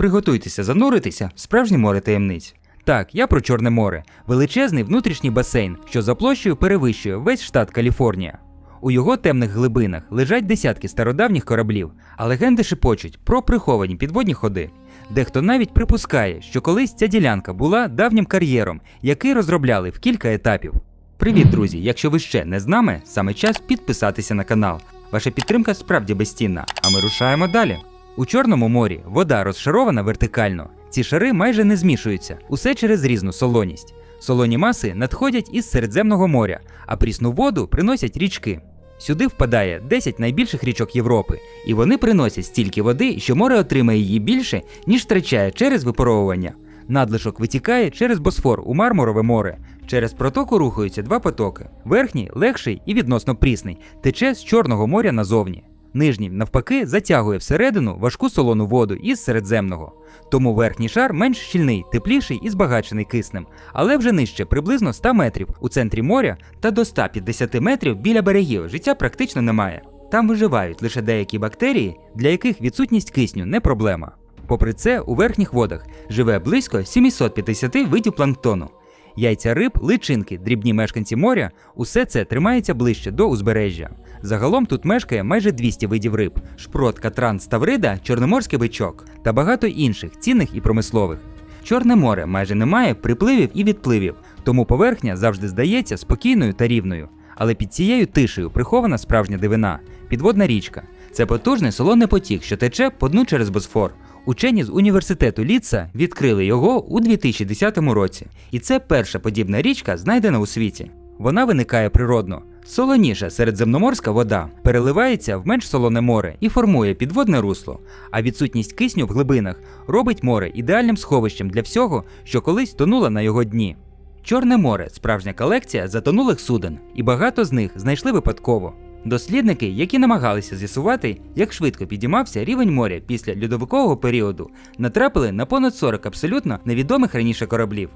Приготуйтеся зануритися в справжнє море таємниць. Так, я про Чорне море, величезний внутрішній басейн, що за площею перевищує весь штат Каліфорнія. У його темних глибинах лежать десятки стародавніх кораблів, а легенди шепочуть про приховані підводні ходи. Дехто навіть припускає, що колись ця ділянка була давнім кар'єром, який розробляли в кілька етапів. Привіт, друзі! Якщо ви ще не з нами, саме час підписатися на канал. Ваша підтримка справді безцінна, а ми рушаємо далі. У Чорному морі вода розшарована вертикально. Ці шари майже не змішуються, усе через різну солоність. Солоні маси надходять із Середземного моря, а прісну воду приносять річки. Сюди впадає 10 найбільших річок Європи, і вони приносять стільки води, що море отримає її більше, ніж втрачає через випаровування. Надлишок витікає через Босфор у Мармурове море. Через протоку рухаються два потоки. Верхній легший і відносно прісний, тече з Чорного моря назовні. Нижній, навпаки, затягує всередину важку солону воду із Середземного. Тому верхній шар менш щільний, тепліший і збагачений киснем, але вже нижче приблизно 100 метрів у центрі моря та до 150 метрів біля берегів життя практично немає. Там виживають лише деякі бактерії, для яких відсутність кисню не проблема. Попри це, у верхніх водах живе близько 750 видів планктону. Яйця риб, личинки, дрібні мешканці моря усе це тримається ближче до узбережжя. Загалом тут мешкає майже 200 видів риб: шпрот, катран, ставрида, чорноморський бичок та багато інших цінних і промислових. Чорне море майже не має припливів і відпливів, тому поверхня завжди здається спокійною та рівною. Але під цією тишею прихована справжня дивина підводна річка. Це потужний солоний потік, що тече по дну через Босфор. Учені з університету Ліца відкрили його у 2010 році, і це перша подібна річка, знайдена у світі. Вона виникає природно. Солоніша середземноморська вода переливається в менш солоне море і формує підводне русло, а відсутність кисню в глибинах робить море ідеальним сховищем для всього, що колись тонуло на його дні. Чорне море справжня колекція затонулих суден, і багато з них знайшли випадково. Дослідники, які намагалися з'ясувати, як швидко підіймався рівень моря після льодовикового періоду, натрапили на понад 40 абсолютно невідомих раніше кораблів.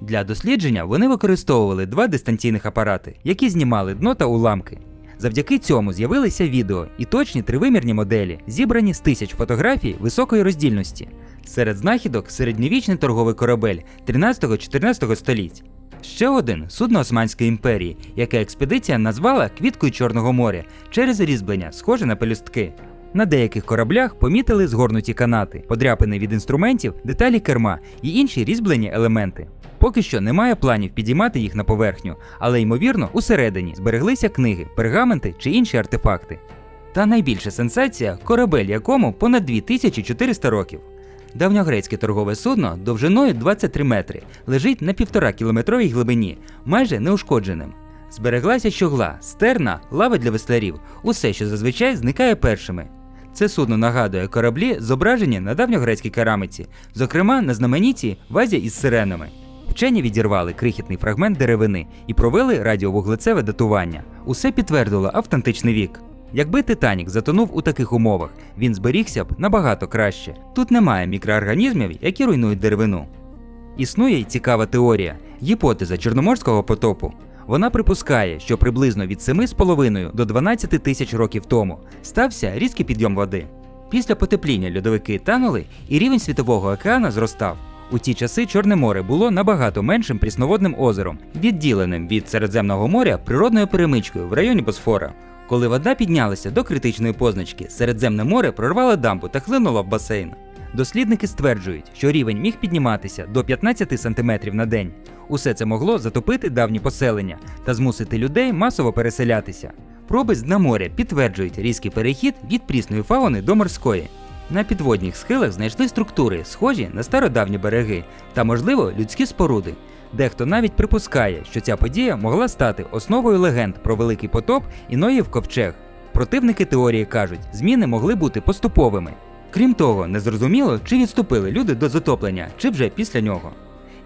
Для дослідження вони використовували два дистанційних апарати, які знімали дно та уламки. Завдяки цьому з'явилися відео і точні тривимірні моделі, зібрані з тисяч фотографій високої роздільності. Серед знахідок середньовічний торговий корабель 13-14 століть. Ще один судно Османської імперії, яке експедиція назвала квіткою Чорного моря через різьблення, схоже на пелюстки. На деяких кораблях помітили згорнуті канати, подряпини від інструментів, деталі керма і інші різьблені елементи. Поки що немає планів підіймати їх на поверхню, але ймовірно, усередині збереглися книги, пергаменти чи інші артефакти. Та найбільша сенсація корабель, якому понад 2400 років. Давньогрецьке торгове судно довжиною 23 метри лежить на півтора кілометровій глибині, майже неушкодженим. Збереглася щогла, стерна, лава для весларів, усе, що зазвичай зникає першими. Це судно нагадує кораблі, зображені на давньогрецькій керамиці, зокрема на знаменітій вазі із сиренами. Вчені відірвали крихітний фрагмент деревини і провели радіовуглецеве датування. Усе підтвердило автентичний вік. Якби Титанік затонув у таких умовах, він зберігся б набагато краще. Тут немає мікроорганізмів, які руйнують деревину. Існує й цікава теорія гіпотеза Чорноморського потопу. Вона припускає, що приблизно від 7,5 до 12 тисяч років тому стався різкий підйом води. Після потепління льодовики танули, і рівень світового океану зростав. У ті часи Чорне море було набагато меншим прісноводним озером, відділеним від Середземного моря природною перемичкою в районі Босфора. Коли вода піднялася до критичної позначки, Середземне море прорвало дамбу та хлинуло в басейн. Дослідники стверджують, що рівень міг підніматися до 15 см на день. Усе це могло затопити давні поселення та змусити людей масово переселятися. Проби з дна моря підтверджують різкий перехід від прісної фауни до морської. На підводних схилах знайшли структури, схожі на стародавні береги та, можливо, людські споруди. Дехто навіть припускає, що ця подія могла стати основою легенд про великий потоп і Ноїв ковчег. Противники теорії кажуть, зміни могли бути поступовими. Крім того, незрозуміло, чи відступили люди до затоплення, чи вже після нього.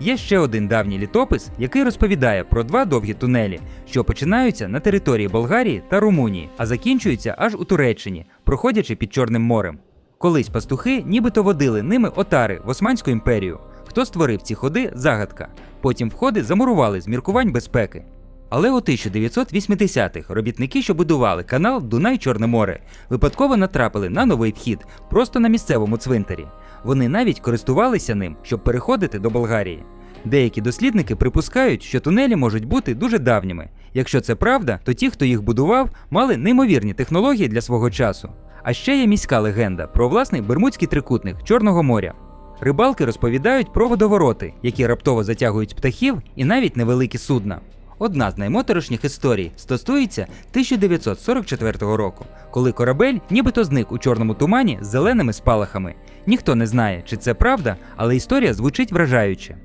Є ще один давній літопис, який розповідає про два довгі тунелі, що починаються на території Болгарії та Румунії, а закінчуються аж у Туреччині, проходячи під Чорним морем. Колись пастухи нібито водили ними отари в Османську імперію. Хто створив ці ходи загадка. Потім входи замурували з міркувань безпеки. Але у 1980-х робітники, що будували канал Дунай Чорне море, випадково натрапили на новий вхід просто на місцевому цвинтарі. Вони навіть користувалися ним, щоб переходити до Болгарії. Деякі дослідники припускають, що тунелі можуть бути дуже давніми. Якщо це правда, то ті, хто їх будував, мали неймовірні технології для свого часу. А ще є міська легенда про власний Бермудський трикутник Чорного моря. Рибалки розповідають про водовороти, які раптово затягують птахів і навіть невеликі судна. Одна з наймоторошніх історій стосується 1944 року, коли корабель нібито зник у чорному тумані з зеленими спалахами. Ніхто не знає, чи це правда, але історія звучить вражаюче.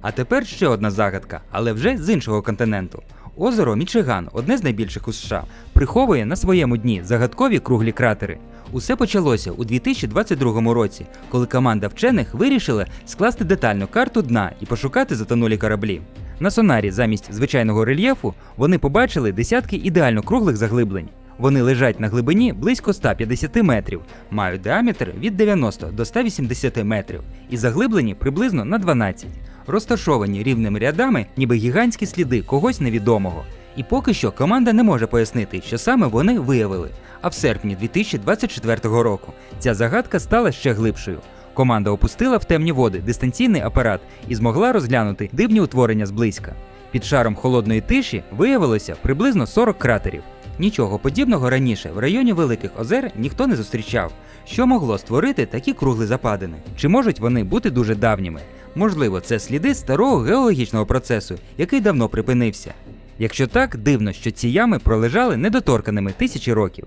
А тепер ще одна загадка, але вже з іншого континенту. Озеро Мічиган, одне з найбільших у США, приховує на своєму дні загадкові круглі кратери. Усе почалося у 2022 році, коли команда вчених вирішила скласти детальну карту дна і пошукати затонулі кораблі. На сонарі замість звичайного рельєфу вони побачили десятки ідеально круглих заглиблень. Вони лежать на глибині близько 150 метрів, мають діаметр від 90 до 180 метрів і заглиблені приблизно на 12, розташовані рівними рядами, ніби гігантські сліди когось невідомого. І поки що команда не може пояснити, що саме вони виявили. А в серпні 2024 року ця загадка стала ще глибшою. Команда опустила в темні води дистанційний апарат і змогла розглянути дивні утворення зблизька. Під шаром холодної тиші виявилося приблизно 40 кратерів. Нічого подібного раніше в районі Великих Озер ніхто не зустрічав, що могло створити такі кругли западини. Чи можуть вони бути дуже давніми? Можливо, це сліди старого геологічного процесу, який давно припинився. Якщо так, дивно, що ці ями пролежали недоторканими тисячі років.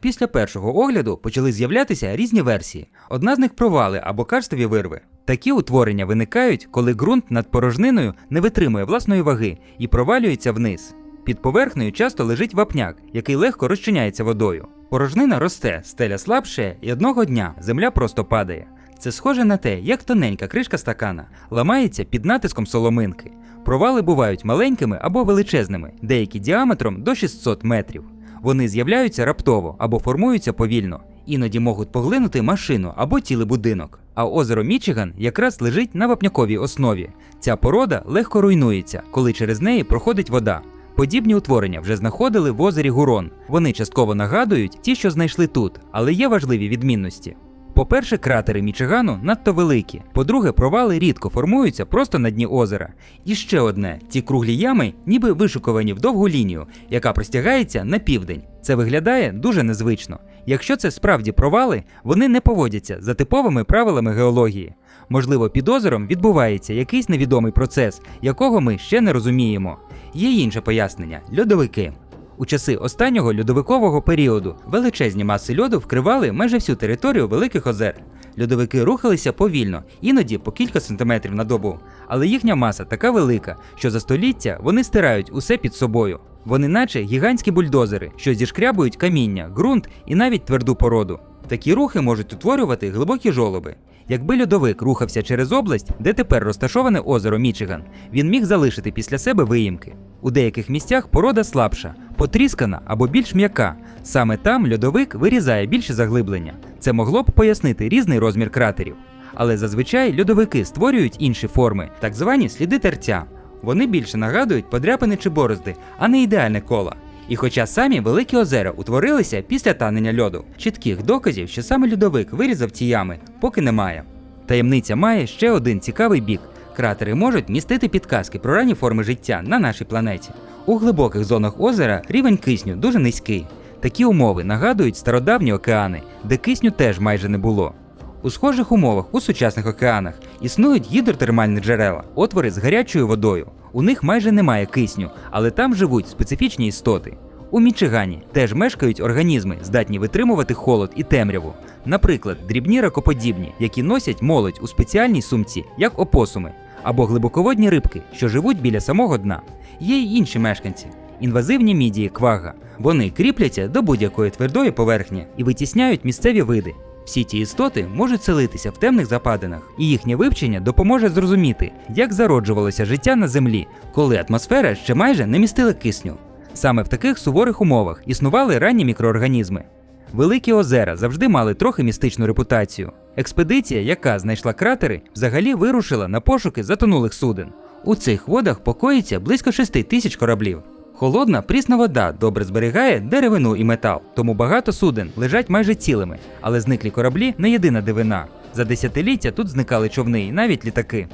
Після першого огляду почали з'являтися різні версії. Одна з них провали або карстові вирви. Такі утворення виникають, коли ґрунт над порожниною не витримує власної ваги і провалюється вниз. Під поверхнею часто лежить вапняк, який легко розчиняється водою. Порожнина росте, стеля слабше, і одного дня земля просто падає. Це схоже на те, як тоненька кришка стакана ламається під натиском соломинки. Провали бувають маленькими або величезними, деякі діаметром до 600 метрів. Вони з'являються раптово або формуються повільно, іноді можуть поглинути машину або цілий будинок. А озеро Мічиган якраз лежить на вапняковій основі. Ця порода легко руйнується, коли через неї проходить вода. Подібні утворення вже знаходили в озері Гурон. Вони частково нагадують ті, що знайшли тут, але є важливі відмінності. По-перше, кратери Мічигану надто великі. По-друге, провали рідко формуються просто на дні озера. І ще одне: ці круглі ями ніби вишукувані в довгу лінію, яка простягається на південь. Це виглядає дуже незвично. Якщо це справді провали, вони не поводяться за типовими правилами геології. Можливо, під озером відбувається якийсь невідомий процес, якого ми ще не розуміємо. Є інше пояснення льодовики. У часи останнього льодовикового періоду величезні маси льоду вкривали майже всю територію Великих озер. Льодовики рухалися повільно, іноді по кілька сантиметрів на добу, але їхня маса така велика, що за століття вони стирають усе під собою. Вони наче гігантські бульдозери, що зішкрябують каміння, ґрунт і навіть тверду породу. Такі рухи можуть утворювати глибокі жолоби. Якби льодовик рухався через область, де тепер розташоване озеро Мічиган, він міг залишити після себе виїмки. У деяких місцях порода слабша, потріскана або більш м'яка. Саме там льодовик вирізає більше заглиблення. Це могло б пояснити різний розмір кратерів. Але зазвичай льодовики створюють інші форми, так звані сліди терця. Вони більше нагадують подряпини чи борозди, а не ідеальне коло. І хоча самі великі озера утворилися після танення льоду, чітких доказів, що саме льодовик вирізав ці ями, поки немає. Таємниця має ще один цікавий бік. Кратери можуть містити підказки про ранні форми життя на нашій планеті. У глибоких зонах озера рівень кисню дуже низький. Такі умови нагадують стародавні океани, де кисню теж майже не було. У схожих умовах у сучасних океанах існують гідротермальні джерела, отвори з гарячою водою. У них майже немає кисню, але там живуть специфічні істоти. У Мічигані теж мешкають організми, здатні витримувати холод і темряву. Наприклад, дрібні ракоподібні, які носять молодь у спеціальній сумці, як опосуми, або глибоководні рибки, що живуть біля самого дна. Є й інші мешканці. Інвазивні мідії квага. Вони кріпляться до будь-якої твердої поверхні і витісняють місцеві види. Всі ті істоти можуть селитися в темних западинах, і їхнє вивчення допоможе зрозуміти, як зароджувалося життя на землі, коли атмосфера ще майже не містила кисню. Саме в таких суворих умовах існували ранні мікроорганізми. Великі озера завжди мали трохи містичну репутацію. Експедиція, яка знайшла кратери, взагалі вирушила на пошуки затонулих суден. У цих водах покоїться близько 6 тисяч кораблів. Холодна прісна вода добре зберігає деревину і метал, тому багато суден лежать майже цілими, але зниклі кораблі не єдина дивина. За десятиліття тут зникали човни і навіть літаки.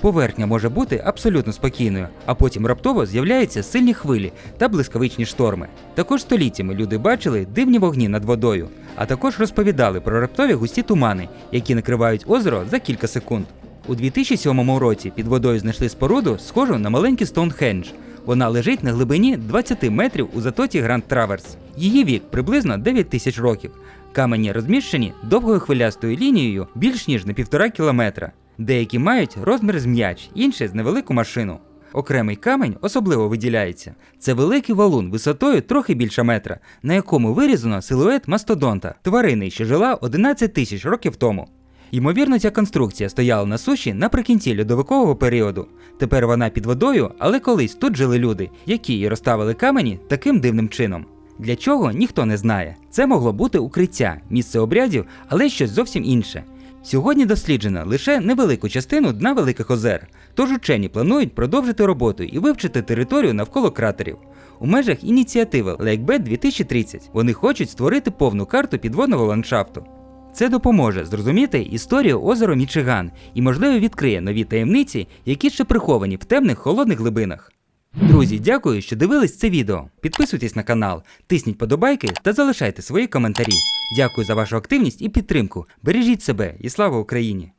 Поверхня може бути абсолютно спокійною, а потім раптово з'являються сильні хвилі та блискавичні шторми. Також століттями люди бачили дивні вогні над водою, а також розповідали про раптові густі тумани, які накривають озеро за кілька секунд. У 2007 році під водою знайшли споруду, схожу на маленький Стоунхендж. Вона лежить на глибині 20 метрів у затоці Гранд Траверс. Її вік приблизно 9 тисяч років. Камені розміщені довгою хвилястою лінією більш ніж на півтора кілометра. Деякі мають розмір з м'яч, інші з невелику машину. Окремий камень особливо виділяється. Це великий валун висотою трохи більше метра, на якому вирізано силует мастодонта, тварини, що жила 11 тисяч років тому. Ймовірно, ця конструкція стояла на суші наприкінці льодовикового періоду. Тепер вона під водою, але колись тут жили люди, які і розставили камені таким дивним чином. Для чого ніхто не знає. Це могло бути укриття, місце обрядів, але щось зовсім інше. Сьогодні досліджено лише невелику частину дна Великих озер, тож учені планують продовжити роботу і вивчити територію навколо кратерів. У межах ініціативи LakeBed 2030 вони хочуть створити повну карту підводного ландшафту. Це допоможе зрозуміти історію озера Мічиган і, можливо, відкриє нові таємниці, які ще приховані в темних холодних глибинах. Друзі, дякую, що дивились це відео. Підписуйтесь на канал, тисніть подобайки та залишайте свої коментарі. Дякую за вашу активність і підтримку. Бережіть себе і слава Україні!